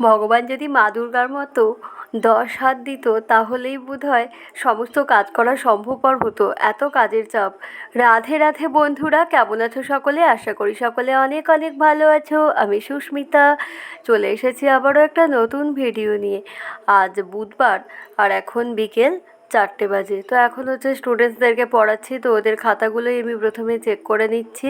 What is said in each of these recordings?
ভগবান যদি মা দুর্গার মতো দশ হাত দিত, তাহলেই বোধহয় সমস্ত কাজ করা সম্ভবপর হতো। এত কাজের চাপ। রাধে রাধে বন্ধুরা, কেমন আছো সকলে? আশা করি সকলে অনেক অনেক ভালো আছো। আমি সুস্মিতা। চলে এসেছি আবারও একটা নতুন ভিডিও নিয়ে। আজ বুধবার আর এখন বিকেল চারটে বাজে। তো এখন হচ্ছে স্টুডেন্টসদেরকে পড়াচ্ছি, তো ওদের খাতাগুলোই আমি প্রথমে চেক করে নিচ্ছি।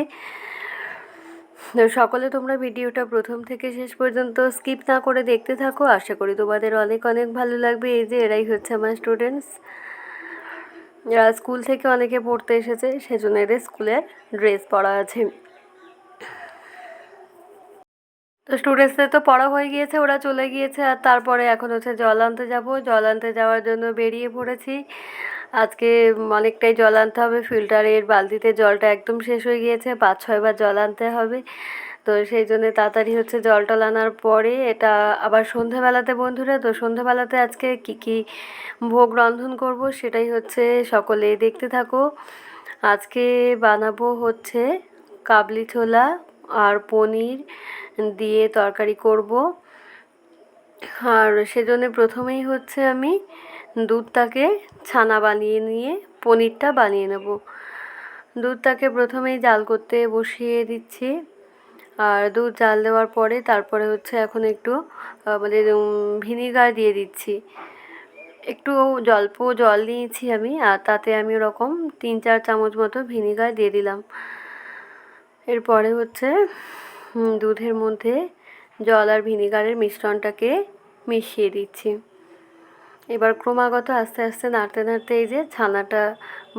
সকলে তোমরা ভিডিওটা প্রথম থেকে শেষ পর্যন্ত স্কিপ না করে দেখতে থাকো। আশা করি তোমাদের অনেক অনেক ভালো লাগবে। এই যে এরাই হচ্ছে আমার স্টুডেন্টস এরা স্কুল থেকে অনেকে পড়তে এসেছে, সেজন্য এদের স্কুলের ড্রেস পরা আছে। তো স্টুডেন্টসদের তো পড়া হয়ে গিয়েছে, ওরা চলে গিয়েছে। আর তারপরে এখন হচ্ছে জল আনতে যাব। জল আনতে যাওয়ার জন্য বেরিয়ে পড়েছি। আজকে অনেকটাই জল আনতে হবে, ফিল্টারের বালতিতে জলটা একদম শেষ হয়ে গিয়েছে, পাঁচ ছয়বার জল আনতে হবে। তো সেই জন্য তাড়াতাড়ি হচ্ছে জল টল আনার পরে এটা আবার সন্ধেবেলাতে বন্ধুরা, তো সন্ধেবেলাতে আজকে কি কি ভোগ রন্ধন করব সেটাই হচ্ছে সকলে দেখতে থাকো। আজকে বানাবো হচ্ছে কাবলি ছোলা আর পনির দিয়ে তরকারি করব। আর সেজন্য প্রথমেই হচ্ছে আমি দুধটাকে ছানা বানিয়ে নিয়ে, পনিরটা বানিয়ে নেব। দুধটাকে প্রথমেই জাল করতে বসিয়ে দিচ্ছি। আর দুধ জাল দেওয়ার পরে তারপরে হচ্ছে এখন একটু মানে ভিনিগার দিয়ে দিচ্ছি। একটু জল্প জল নিয়েছি আমি, আর তাতে আমি ওরকম তিন চার চামচ মতো ভিনিগার দিয়ে দিলাম। এরপরে হচ্ছে দুধের মধ্যে জল আর ভিনিগারের মিশ্রণটাকে মিশিয়ে দিচ্ছি। এবার ক্রমাগত আস্তে আস্তে নাড়তে নাড়তে এই যে ছানাটা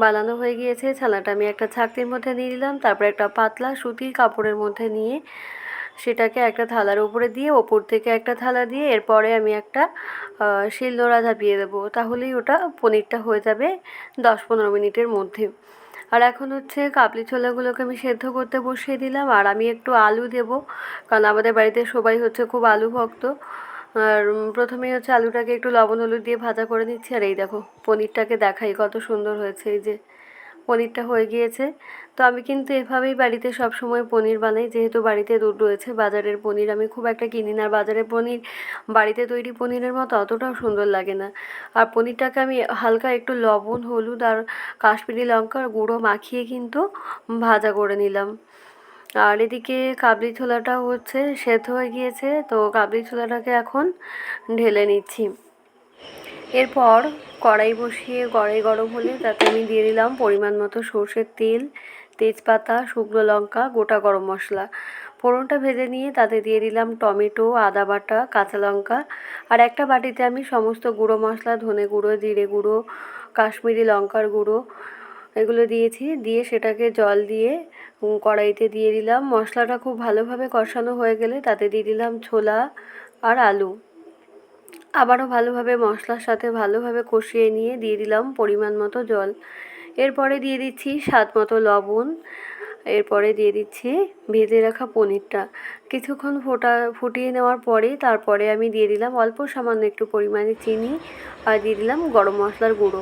বানানো হয়ে গিয়েছে, ছানাটা আমি একটা ছাকতির মধ্যে নিয়ে দিলাম তারপর একটা পাতলা সুতির কাপড়ের মধ্যে নিয়ে সেটাকে একটা থালার উপরে দিয়ে, ওপর থেকে একটা থালা দিয়ে, এরপরে আমি একটা শিলনোড়া ঝাঁপিয়ে দেবো। তাহলেই ওটা পনিরটা হয়ে যাবে দশ পনেরো মিনিটের মধ্যে। আর এখন হচ্ছে কাবলি ছোলাগুলোকে আমি সেদ্ধ করতে বসিয়ে দিলাম। আর আমি একটু আলু দেব, কারণ আমাদের বাড়িতে সবাই হচ্ছে খুব আলু ভক্ত। আর প্রথমেই হচ্ছে আলুটাকে একটু লবণ হলুদ দিয়ে ভাজা করে নিচ্ছি। আর এই দেখো, পনিরটাকে দেখাই কত সুন্দর হয়েছে, এই যে। পনিরটা হয়ে গিয়েছে। তো আমি কিন্তু এভাবেই বাড়িতে সব সময় পনির বানাই। যেহেতু বাড়িতে দুধ রয়েছে, বাজারের পনির আমি খুব একটা কিনি না। বাজারের পনির বাড়িতে তৈরি পনিরের মতো অতটাও সুন্দর লাগে না। আর পনিরটাকে আমি হালকা একটু লবণ, হলুদ আর কাশ্মীরি লঙ্কার গুঁড়ো মাখিয়ে কিন্তু ভাজা করে নিলাম। আর এদিকে কাবলি ছোলাটাও হচ্ছে সেদ্ধ হয়ে গিয়েছে। তো কাবলি ছোলাটাকে এখন ঢেলে নিচ্ছি। এরপর কড়াই বসিয়ে কড়াই গরম হলে তাতে আমি দিয়ে দিলাম পরিমাণ মতো সর্ষের তেল, তেজপাতা, শুকনো লঙ্কা, গোটা গরম মশলা। ফোড়নটা ভেজে নিয়ে তাতে দিয়ে দিলাম টমেটো, আদা বাটা, কাঁচা লঙ্কা। আর একটা বাটিতে আমি সমস্ত গুঁড়ো মশলা, ধনে গুঁড়ো, জিরে গুঁড়ো, কাশ্মীরি লঙ্কার গুঁড়ো এগুলো দিয়েছি। দিয়ে সেটাকে জল দিয়ে কড়াইতে দিয়ে দিলাম। মশলাটা খুব ভালোভাবে কষানো হয়ে গেলে তাতে দিয়ে দিলাম ছোলা আর আলু। আবারও ভালোভাবে মশলার সাথে ভালোভাবে কষিয়ে নিয়ে দিয়ে দিলাম পরিমাণ মতো জল। এরপরে দিয়ে দিচ্ছি স্বাদ মতো লবণ। এরপরে দিয়ে দিচ্ছি ভেজে রাখা পনিরটা। কিছুক্ষণ ফোটা, ফুটিয়ে নেওয়ার পরে তারপরে আমি দিয়ে দিলাম অল্প সামান্য একটু পরিমাণে চিনি আর দিয়ে দিলাম গরম মশলার গুঁড়ো।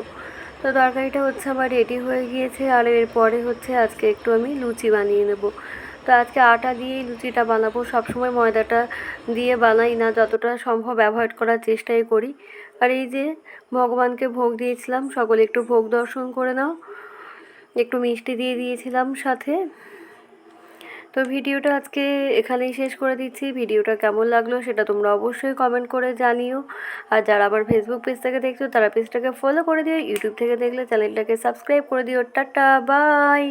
তো তরকারিটা হচ্ছে আমার রেডি হয়ে গিয়েছে আর এরপরে হচ্ছে আজকে একটু আমি লুচি বানিয়ে নেব। তো আজকে আটা দিয়েই লুচিটা বানাবো। সবসময় ময়দাটা দিয়ে বানাই না, যতটা সম্ভব অ্যাভয়েড করার চেষ্টাই করি। আর এই যে ভগবানকে ভোগ দিয়েছিলাম, সকলে একটু ভোগ দর্শন করে নাও। একটু মিষ্টি দিয়ে দিয়েছিলাম সাথে। তো ভিডিওটা আজকে এখানেই শেষ করে দিচ্ছি। ভিডিওটা কেমন লাগল সেটা তোমরা অবশ্যই কমেন্ট করে জানিও। আর যারা আবার ফেসবুক পেজ থেকে দেখছ, তারা পেজটাকে ফলো করে দিও। ইউটিউব থেকে দেখলে চ্যানেলটাকে সাবস্ক্রাইব করে দিও। Tata bye